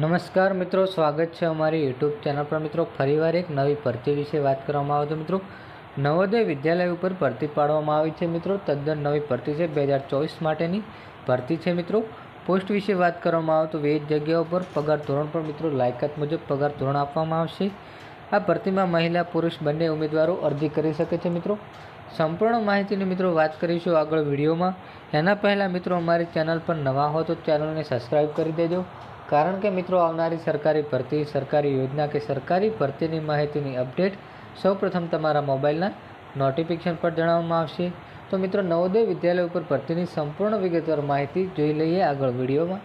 નમસ્કાર મિત્રો, સ્વાગત છે અમારી યુટ્યુબ ચેનલ પર. મિત્રો, ફરીવાર એક નવી ભરતી વિશે વાત કરવામાં આવે તો મિત્રો, નવોદય વિદ્યાલય ઉપર ભરતી પાડવામાં આવી છે મિત્રો. તદ્દન નવી ભરતી છે, બે હજાર ચોવીસ માટેની ભરતી છે મિત્રો. પોસ્ટ વિશે વાત કરવામાં આવે તો વિવિધ જગ્યાઓ પર પગાર ધોરણ પર મિત્રો, લાયકાત મુજબ પગાર ધોરણ આપવામાં આવશે. આ ભરતીમાં મહિલા, પુરુષ બંને ઉમેદવારો અરજી કરી શકે છે મિત્રો. સંપૂર્ણ માહિતીની મિત્રો વાત કરીશું આગળ વિડીયોમાં. એના પહેલાં મિત્રો અમારી ચેનલ પર નવા હો તો ચેનલને સબસ્ક્રાઈબ કરી દેજો. કારણ કે મિત્રો આવનારી સરકારી ભરતી, સરકારી યોજના કે સરકારી ભરતીની માહિતીની અપડેટ સૌપ્રથમ તમારા મોબાઈલના નોટિફિકેશન પર જણાવવામાં આવશે. તો મિત્રો નવોદય વિદ્યાલય ઉપર ભરતીની સંપૂર્ણ વિગતવાર માહિતી જોઈ લઈએ આગળ વિડીયોમાં.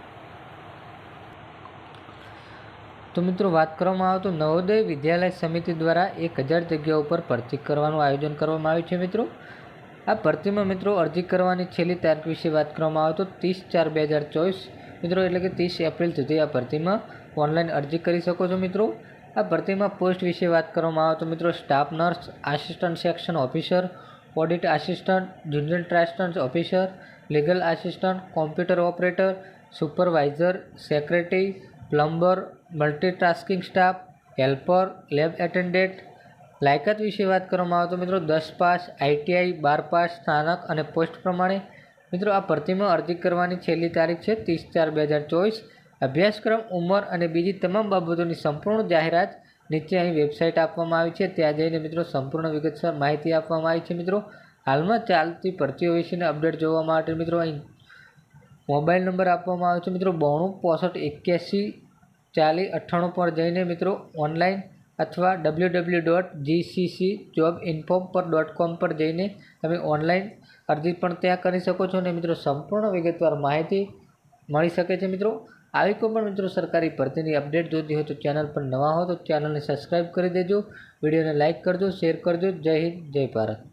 તો મિત્રો, વાત કરવામાં આવે તો નવોદય વિદ્યાલય સમિતિ દ્વારા એક હજાર જગ્યાઓ ઉપર ભરતી કરવાનું આયોજન કરવામાં આવ્યું છે મિત્રો. આ ભરતીમાં મિત્રો અરજી કરવાની છેલ્લી તારીખ વિશે વાત કરવામાં આવે તો ત્રીસ ચાર બે હજાર ચોવીસ. મિત્રો, એટલે કે ત્રીસ એપ્રિલ સુધી આ ભરતીમાં ઓનલાઈન અરજી કરી શકો છો મિત્રો. આ ભરતીમાં પોસ્ટ વિશે વાત કરવામાં આવે તો મિત્રો, staff nurse, assistant section officer, audit assistant, junior assistant officer, legal assistant, computer operator, supervisor, secretary plumber, multitasking staff, helper, lab attendant. લાયકાત વિશે વાત કરવામાં આવે તો મિત્રો દસ પાસ આઈટીઆઈ બાર પાસ, સ્થાનક અને પોસ્ટ પ્રમાણે. મિત્રો આ ભરતીમાં અરજી કરવાની છેલ્લી તારીખ છે ત્રીસ ચાર બે હજાર ચોવીસ. અભ્યાસક્રમ, ઉંમર અને બીજી તમામ બાબતોની સંપૂર્ણ જાહેરાત નીચે અહીં વેબસાઇટ આપવામાં આવી છે. ત્યાં જઈને મિત્રો સંપૂર્ણ વિગતસર માહિતી આપવામાં આવી છે મિત્રો. હાલમાં ચાલતી ભરતીઓ વિશેની અપડેટ જોવા માટે મિત્રો અહીં મોબાઈલ નંબર આપવામાં આવ્યો છે મિત્રો બોણું પોસઠ એક્યાસી ચાલીસ અઠ્ઠાણું પર જઈને મિત્રો ઓનલાઈન અથવા W W dot GCC job inform પર ડોટ કોમ પર જઈને તમે ઓનલાઈન અરજી પણ ત્યાં કરી શકો છો અને મિત્રો સંપૂર્ણ વિગતવાર માહિતી મળી શકે છે મિત્રો. આવી કોઈ પણ મિત્રો સરકારી ભરતીની અપડેટ જોતી હોય તો ચેનલ પર નવા હો તો ચેનલને સબસ્ક્રાઈબ કરી દેજો. વિડીયોને લાઇક કરજો, શેર કરજો. જય હિન્દ, જય ભારત.